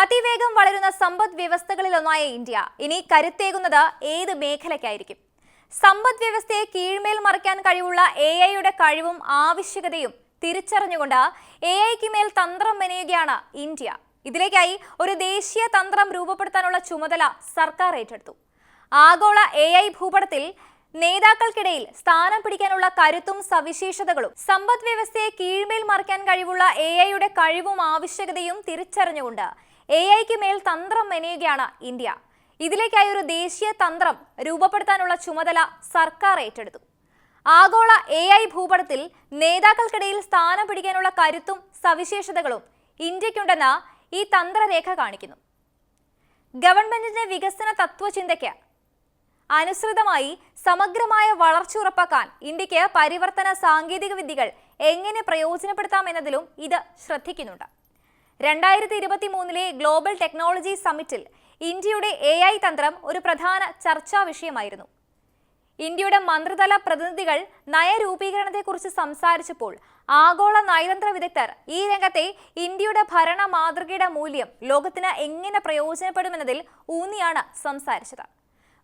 അതിവേഗം വളരുന്ന സമ്പദ് വ്യവസ്ഥകളിലൊന്നായ ഇന്ത്യ. ഇനി കരുത്തേകുന്നത് ഏത് മേഖലയ്ക്കായിരിക്കും? സമ്പദ് വ്യവസ്ഥയെ കീഴ്മേൽ മറിക്കാൻ കഴിവുള്ള എ ഐയുടെ കഴിവും ആവശ്യകതയും തിരിച്ചറിഞ്ഞുകൊണ്ട് എ ഐക്ക് മേൽ തന്ത്രം മെനയുകയാണ് ഇന്ത്യ. ഇതിലേക്കായി ഒരു ദേശീയ തന്ത്രം രൂപപ്പെടുത്താനുള്ള ചുമതല സർക്കാർ ഏറ്റെടുത്തു. ആഗോള എ ഐ ഭൂപടത്തിൽ നേതാക്കൾക്കിടയിൽ സ്ഥാനം പിടിക്കാനുള്ള കരുത്തും സവിശേഷതകളും സമ്പദ് വ്യവസ്ഥയെ കീഴ്മേൽ മറിക്കാൻ കഴിവുള്ള എ ഐയുടെ കഴിവും ആവശ്യകതയും തിരിച്ചറിഞ്ഞുകൊണ്ട് എ ഐക്ക് മേൽ തന്ത്രം മെനയുകയാണ് ഇന്ത്യ. ഇതിലേക്കായി ഒരു ദേശീയ തന്ത്രം രൂപപ്പെടുത്താനുള്ള ചുമതല സർക്കാർ ഏറ്റെടുത്തു. ആഗോള എ ഐ ഭൂപടത്തിൽ നേതാക്കൾക്കിടയിൽ സ്ഥാനം പിടിക്കാനുള്ള കരുത്തും സവിശേഷതകളും ഇന്ത്യക്കുണ്ടെന്ന് ഈ തന്ത്രരേഖ കാണിക്കുന്നു. ഗവൺമെന്റിന്റെ വികസന തത്വചിന്തയ്ക്ക് അനുസൃതമായി സമഗ്രമായ വളർച്ച ഉറപ്പാക്കാൻ ഇന്ത്യയ്ക്ക് പരിവർത്തന സാങ്കേതിക വിദ്യകൾ എങ്ങനെ പ്രയോജനപ്പെടുത്താമെന്നതിലും ഇത് ശ്രദ്ധിക്കുന്നുണ്ട്. രണ്ടായിരത്തി ഇരുപത്തി മൂന്നിലെ ഗ്ലോബൽ ടെക്നോളജി സമ്മിറ്റിൽ ഇന്ത്യയുടെ എ ഐ തന്ത്രം ഒരു പ്രധാന ചർച്ചാ വിഷയമായിരുന്നു. ഇന്ത്യയുടെ മന്ത്രിതല പ്രതിനിധികൾ നയരൂപീകരണത്തെക്കുറിച്ച് സംസാരിച്ചപ്പോൾ ആഗോള നയതന്ത്ര വിദഗ്ധർ ഈ രംഗത്തെ ഇന്ത്യയുടെ ഭരണ മാതൃകയുടെ മൂല്യം ലോകത്തിന് എങ്ങനെ പ്രയോജനപ്പെടുമെന്നതിൽ ഊന്നിയാണ് സംസാരിച്ചത്.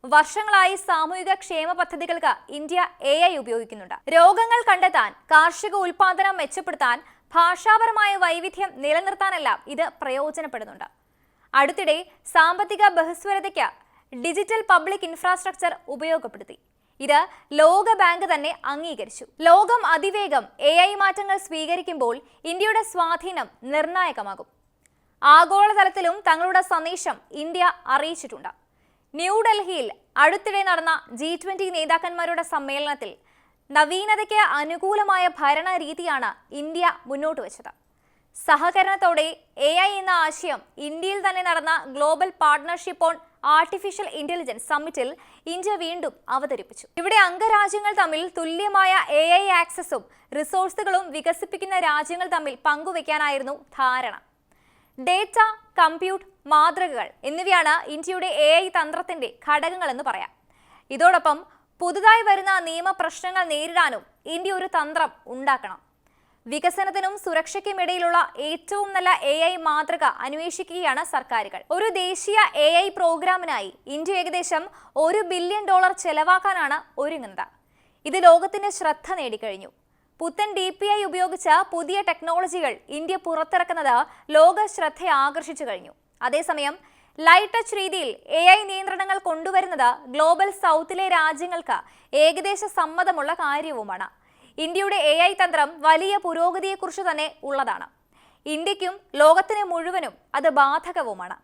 വർഷങ്ങളായി സാമൂഹിക ക്ഷേമ പദ്ധതികൾക്ക് ഇന്ത്യ എ ഐ ഉപയോഗിക്കുന്നുണ്ട്. രോഗങ്ങൾ കണ്ടെത്താൻ കാർഷിക ഉൽപാദനം മെച്ചപ്പെടുത്താൻ ഭാഷാപരമായ വൈവിധ്യം നിലനിർത്താനല്ല ഇത് പ്രയോജനപ്പെടുന്നുണ്ട്. അടുത്തിടെ സാമ്പത്തിക ബഹുസ്വരതയ്ക്ക് ഡിജിറ്റൽ പബ്ലിക് ഇൻഫ്രാസ്ട്രക്ചർ ഉപയോഗപ്പെടുത്തി. ഇത് ലോക ബാങ്ക് തന്നെ അംഗീകരിച്ചു. ലോകം അതിവേഗം എ ഐ മാറ്റങ്ങൾ സ്വീകരിക്കുമ്പോൾ ഇന്ത്യയുടെ സ്വാധീനം നിർണായകമാകും. ആഗോളതലത്തിലും തങ്ങളുടെ സന്ദേശം ഇന്ത്യ അറിയിച്ചിട്ടുണ്ട്. ന്യൂഡൽഹിയിൽ അടുത്തിടെ നടന്ന ജി നേതാക്കന്മാരുടെ സമ്മേളനത്തിൽ നവീനതയ്ക്ക് അനുകൂലമായ ഭരണരീതിയാണ് ഇന്ത്യ മുന്നോട്ട് വെച്ചത്. സഹകരണത്തോടെ എ ഐ എന്ന ആശയം ഇന്ത്യയിൽ തന്നെ നടന്ന global partnership on artificial intelligence സമ്മിറ്റിൽ India വീണ്ടും അവതരിപ്പിച്ചു. ഇവിടെ അംഗരാജ്യങ്ങൾ തമ്മിൽ തുല്യമായ എ ഐ ആക്സസും റിസോഴ്സുകളും വികസിപ്പിക്കുന്ന രാജ്യങ്ങൾ തമ്മിൽ പങ്കുവയ്ക്കാനായിരുന്നു ധാരണ. ഡേറ്റ കമ്പ്യൂട്ട് മാതൃകകൾ എന്നിവയാണ് ഇന്ത്യയുടെ എ ഐ തന്ത്രത്തിന്റെ ഘടകങ്ങളെന്ന് പറയാം. ഇതോടൊപ്പം പുതുതായി വരുന്ന നിയമപ്രശ്നങ്ങൾ നേരിടാനും ഇന്ത്യ ഒരു തന്ത്രം ഉണ്ടാക്കണം. വികസനത്തിനും സുരക്ഷയ്ക്കും ഇടയിലുള്ള ഏറ്റവും നല്ല എ ഐ മാതൃക അന്വേഷിക്കുകയാണ് സർക്കാരുകൾ. ഒരു ദേശീയ എ ഐ പ്രോഗ്രാമിനായി ഇന്ത്യ ഏകദേശം ഒരു ബില്യൺ ഡോളർ ചെലവാക്കാനാണ് ഒരുങ്ങുന്നത്. ഇത് ലോകത്തിന്റെ ശ്രദ്ധ നേടിക്കഴിഞ്ഞു. പുത്തൻ ഡി പി ഐ ഉപയോഗിച്ച പുതിയ ടെക്നോളജികൾ ഇന്ത്യ പുറത്തിറക്കുന്നത് ലോക ശ്രദ്ധ ആകർഷിച്ചു കഴിഞ്ഞു. അതേസമയം ലൈറ്റ് ടച്ച് രീതിയിൽ എ ഐ നിയന്ത്രണങ്ങൾ കൊണ്ടുവരുന്നത് ഗ്ലോബൽ സൗത്തിലെ രാജ്യങ്ങൾക്ക് ഏകദേശ സമ്മതമുള്ള കാര്യവുമാണ്. ഇന്ത്യയുടെ എ ഐ തന്ത്രം വലിയ പുരോഗതിയെക്കുറിച്ച് തന്നെ ഉള്ളതാണ്. ഇന്ത്യക്കും ലോകത്തിന് മുഴുവനും അത് ബാധകവുമാണ്.